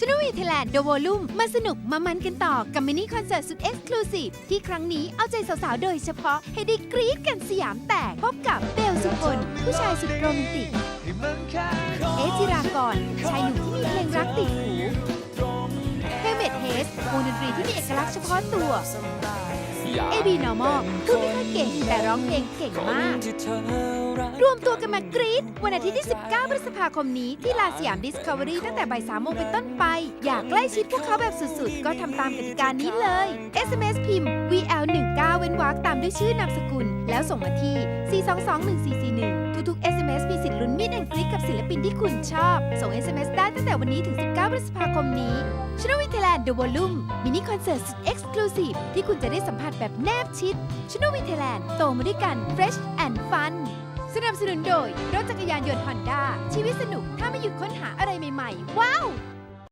ชนวีไทยแลนด์ The Volume มาสนุกมามันกันต่อกับมินิคอนเสิร์ตสุดเอ็กซ์คลูซีฟที่ครั้งนี้เอาใจสาวๆ โดยเฉพาะให้ได้กรี๊ดกันสยามแตก พบกับเบลสุพลผู้ชายสุดโรแมนติก เอจิรากร ชายหนุ่มที่มีเพลงรักติดหูเฮเมดเฮสวงดนตรีที่มีเอกลักษณ์เฉพาะตัว AB Normal พูดไม่ค่อยเก่งแต่ร้องเพลงเก่งมาก รวมตัวกันมากรี๊ดวันอาทิตย์ที่ 19 พฤษภาคมนี้ที่ลานสยาม Discovery ตั้งแต่บ่าย3โมงเป็นต้นไป อยากใกล้ชิดพวกเขาแบบสุดๆ ก็ทำตามกติกานี้เลย SMS พิมพ์ VL19 เว้นวรรคตามด้วยชื่อนามสกุล แล้วส่งมาที่ 4221441 ทุกๆ SMS มีสิทธิ์ลุ้นมิดแอนกรีดกับศิลปินที่คุณชอบ ส่ง SMS ได้ตั้งแต่วันนี้ถึง 19 พฤษภาคมนี้ชโนวิทแลนด์ The Volume มินิคอนเสิร์ตสุดเอ็กซ์คลูซีฟที่คุณจะได้สัมผัสแบบแนบชิดชโนวิทแลนด์โตมาด้วยกัน Fresh and Fun สนับสนุนโดยรถจักรยานยนต์ฮอนด้าชีวิตสนุกถ้าไม่หยุดค้นหาอะไรใหม่ ๆ ว้าว